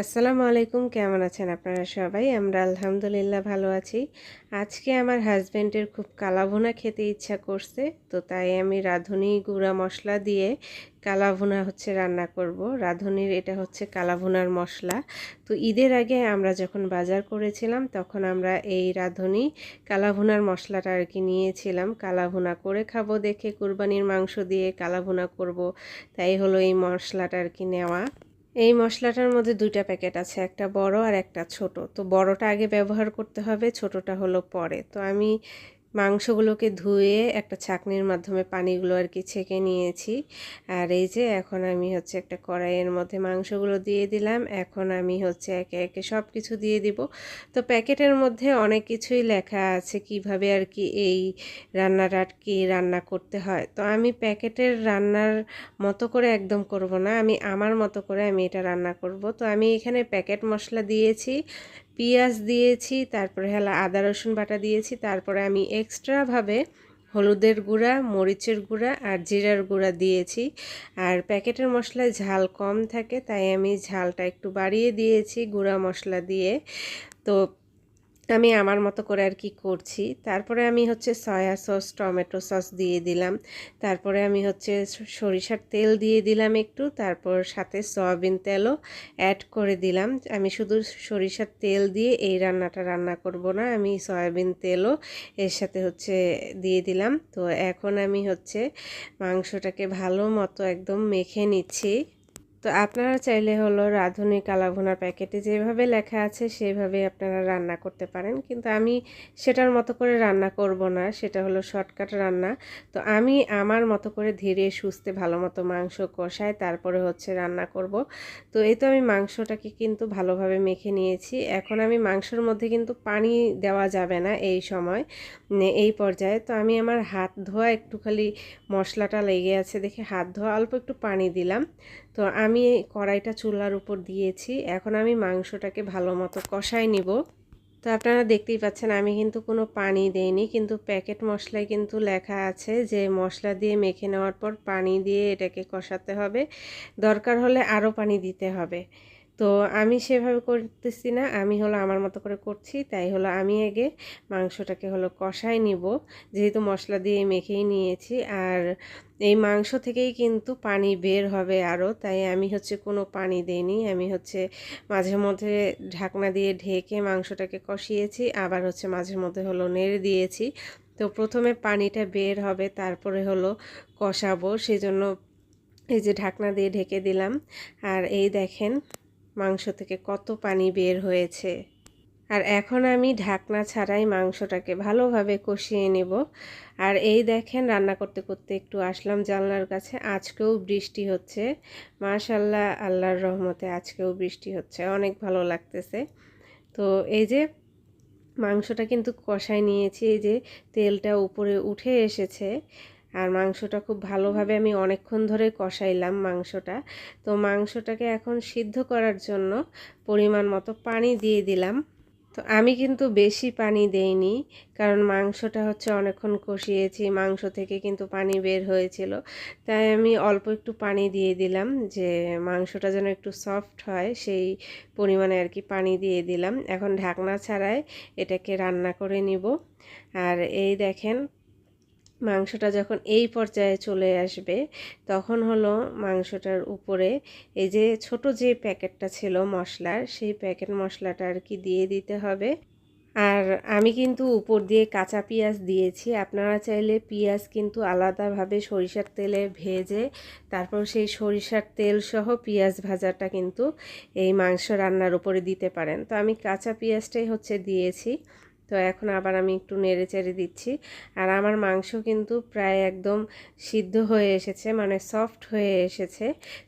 আসসালামু আলাইকুম, কেমন আছেন আপনারা সবাই? আমরা আলহামদুলিল্লাহ ভালো আছি। আজকে আমার হাজব্যান্ডের খুব কালাভুনা খেতে ইচ্ছা করছে, তো তাই আমি রাঁধুনি গুঁড়া মশলা দিয়ে কালাভুনা হচ্ছে রান্না করব। রাঁধুনির এটা হচ্ছে কালাভুনার মশলা। তো ঈদের আগে আমরা যখন বাজার করেছিলাম, তখন আমরা এই রাঁধুনি কালাভুনার মশলাটা আর কি নিয়েছিলাম। কালাভুনা করে খাব দেখে, কুরবানির মাংস দিয়ে কালাভুনা করব, তাই হলো এই মশলাটা আর কি নেওয়া। এই মশলাটার মধ্যে দুইটা প্যাকেট আছে, একটা বড় আর একটা ছোট। তো বড়টা আগে ব্যবহার করতে হবে, ছোটটা হলো পরে। তো আমি মাংসগুলোকে ধুয়ে একটা ছাকনির মাধ্যমে পানিগুলো আর কি ছেঁকে নিয়েছি। আর এই যে এখন আমি হচ্ছে একটা কড়াইয়ের মধ্যে মাংসগুলো দিয়ে দিলাম। এখন আমি হচ্ছে একে একে সব কিছু দিয়ে দিব। তো প্যাকেটের মধ্যে অনেক কিছুই লেখা আছে কীভাবে আর কি এই রান্নাটা আর কি রান্না করতে হয়। তো আমি প্যাকেটের রান্নার মতো করে একদম করব না। আমি আমার মতো করে আমি এটা রান্না করব। তো আমি এখানে প্যাকেট মশলা দিয়েছি। পেঁয়াজ দিয়েছি, তারপরে হলো আদা, রসুন বাটা দিয়েছি, তারপরে আমি এক্সট্রাভাবে হলুদের গুঁড়া, মরিচের গুঁড়া আর জিরার গুঁড়া দিয়েছি। আর প্যাকেটের মশলায় ঝাল কম থাকে, তাই আমি ঝালটা একটু বাড়িয়ে দিয়েছি গুঁড়া মশলা দিয়ে। তো আমি আমার মতো করে আর কি করছি। তারপরে আমি হচ্ছে সয়া সস, টমেটো সস দিয়ে দিলাম। তারপরে আমি হচ্ছে সরিষার তেল দিয়ে দিলাম একটু। তারপর সাথে সয়াবিন তেলও অ্যাড করে দিলাম। আমি শুধু সরিষার তেল দিয়ে এই রান্নাটা রান্না করব না, আমি সয়াবিন তেলও এর সাথে হচ্ছে দিয়ে দিলাম। তো এখন আমি হচ্ছে মাংসটাকে ভালো মতো একদম মেখে নিচ্ছি। তো আপনারা চাইলে হলো রাঁধুনি, কালাভুনার প্যাকেটে যেভাবে লেখা আছে সেভাবে আপনারা রান্না করতে পারেন। কিন্তু আমি সেটার মতো করে রান্না করব না, সেটা হলো শর্টকাট রান্না। তো আমি আমার মতো করে ধীরে সুস্থে ভালো মতো মাংস কষাই তারপরে হচ্ছে রান্না করব। তো এই তো আমি মাংসটাকে কিন্তু ভালোভাবে মেখে নিয়েছি। এখন আমি মাংসর মধ্যে কিন্তু পানি দেওয়া যাবে না এই সময় এই পর্যায়ে। তো আমি আমার হাত ধোয়া একটু খালি মশলাটা লেগে আছে দেখে হাত ধোয়া, অল্প একটু পানি দিলাম। তো আমি কড়াইটা চুলার উপর দিয়েছি। এখন আমি মাংসটাকে ভালো মতো কষাই নিব। তো আপনারা দেখতেই পাচ্ছেন, আমি কিন্তু কোনো পানি দেইনি, কিন্তু প্যাকেট মশলায় কিন্তু লেখা আছে যে মশলা দিয়ে মেখে নেওয়ার পর পানি দিয়ে এটাকে কষাতে হবে। দরকার হলে আরও পানি দিতে হবে। তো আমি সেভাবে করতেছি না। আমি হলো আমার মতো করে করছি। তাই হলো আমি আগে মাংসটাকে হলো কষাই নিব। যেহেতু মশলা দিয়ে মেখেই নিয়েছি। আর এই মাংস থেকেই কিন্তু পানি বের হবে আরও তাই আমি হচ্ছে কোনো পানি দেইনি। আমি হচ্ছে মাঝে মধ্যে ঢাকনা দিয়ে ঢেকে মাংসটাকে কষিয়েছি। আবার হচ্ছে মাঝে মধ্যে হলো নেড়ে দিয়েছি। তো প্রথমে পানিটা বের হবে, তারপরে হলো কষাবো। সেজন্য এই যে ঢাকনা দিয়ে ঢেকে দিলাম। আর এই দেখেন মাংস থেকে কত পানি বের হয়েছে। আর এখন আমি ঢাকনা ছাড়াই মাংসটাকে ভালোভাবে কষিয়ে নেব। আর এই দেখেন রান্না করতে করতে একটু আসলাম জানলার কাছে। আজকেও বৃষ্টি হচ্ছে। মাশাল্লাহ আল্লাহর রহমতে আজকেও বৃষ্টি হচ্ছে। অনেক ভালো লাগতেছে। তো এই যে মাংসটা কিন্তু কষায় নিয়েছি। এই যে তেলটা উপরে উঠে এসেছে। আর মাংসটা খুব ভালোভাবে আমি অনেকক্ষণ ধরে কষাইলাম মাংসটা। তো মাংসটাকে এখন সিদ্ধ করার জন্য পরিমাণ মতো পানি দিয়ে দিলাম। তো আমি কিন্তু বেশি পানি দেইনি, কারণ মাংসটা হচ্ছে অনেকক্ষণ কষিয়েছি, মাংস থেকে কিন্তু পানি বের হয়েছিল। তাই আমি অল্প একটু পানি দিয়ে দিলাম যে মাংসটা যেন একটু সফট হয়, সেই পরিমাণে আর কি পানি দিয়ে দিলাম। এখন ঢাকনা ছাড়াই এটাকে রান্না করে নিব। আর এই দেখেন মাংসটা যখন এই পর্যায়ে চলে আসবে, তখন হলো মাংসটার উপরে এই যে ছোট যে প্যাকেটটা ছিল মশলার, সেই প্যাকেট মশলাটা আর কি দিয়ে দিতে হবে। আর আমি কিন্তু উপর দিয়ে কাঁচা পেঁয়াজ দিয়েছি। আপনারা চাইলে পেঁয়াজ কিন্তু আলাদাভাবে সরিষার তেলে ভেজে, তারপর সেই সরিষার তেল সহ পেঁয়াজ ভাজাটা কিন্তু এই মাংস রান্নার উপরে দিতে পারেন। তো আমি কাঁচা পেঁয়াজটাই হচ্ছে দিয়েছি। তো এখন আবার আমি একটু নেড়ে চেড়ে দিচ্ছি। আর আমার মাংস কিন্তু প্রায় একদম সিদ্ধ হয়ে এসেছে মানে সফট হয়ে এসেছে।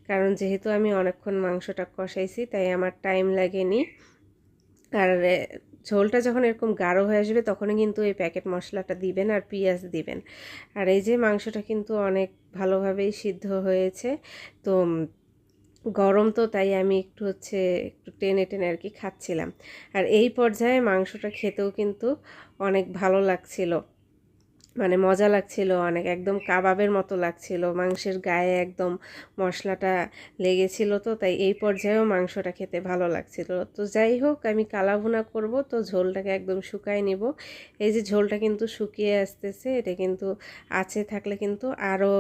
কারণ যেহেতু আমি অনেকক্ষণ মাংসটা কষাইছি, তাই আমার টাইম লাগেনি। আর ঝোলটা যখন এরকম গাঢ় হয়ে আসবে, তখনই কিন্তু এই প্যাকেট মশলাটা দিবেন আর পেঁয়াজ দিবেন। আর এই যে মাংসটা কিন্তু অনেক ভালোভাবেই সিদ্ধ হয়েছে, তো গরম তো, তাই আমি একটু হচ্ছে একটু টেনে টেনে আর কি খাচ্ছিলাম। আর এই পর্যায়ে মাংসটা খেতেও কিন্তু অনেক ভালো লাগছিল। মানে মজা লাগছিল, অনেক একদম কাবাবের মতো লাগছিল, মাংসের গায়ে একদম মশলাটা লেগেছিল তো, তাই এই পর্যায়েও মাংসটা খেতে ভালো লাগছিল। তো যাই হোক, আমি কালাভুনা করব, তো ঝোলটাকে একদম শুকায় নিব। এই যে ঝোলটা কিন্তু শুকিয়ে আসতেছে, এটা কিন্তু আছে, থাকলে কিন্তু আরও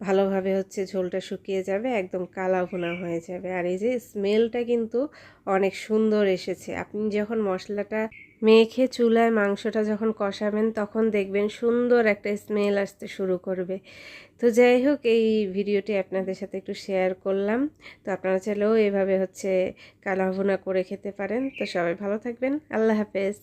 ভালোভাবে হচ্ছে ঝোলটা শুকিয়ে যাবে, একদম কালাভুনা হয়ে যাবে। আর এই যে স্মেলটা কিন্তু অনেক সুন্দর এসেছে। আপনি যখন মশলাটা মেখে চুলায় মাংসটা যখন কষাবেন, তখন দেখবেন সুন্দর একটা স্মেল আসতে শুরু করবে। তো যাই হোক, এই ভিডিওটি আপনাদের সাথে একটু শেয়ার করলাম। তো আপনারা চাইলেও এভাবে হচ্ছে কালা ভুনা করে খেতে পারেন। তো সবাই ভালো থাকবেন। আল্লাহ হাফেজ।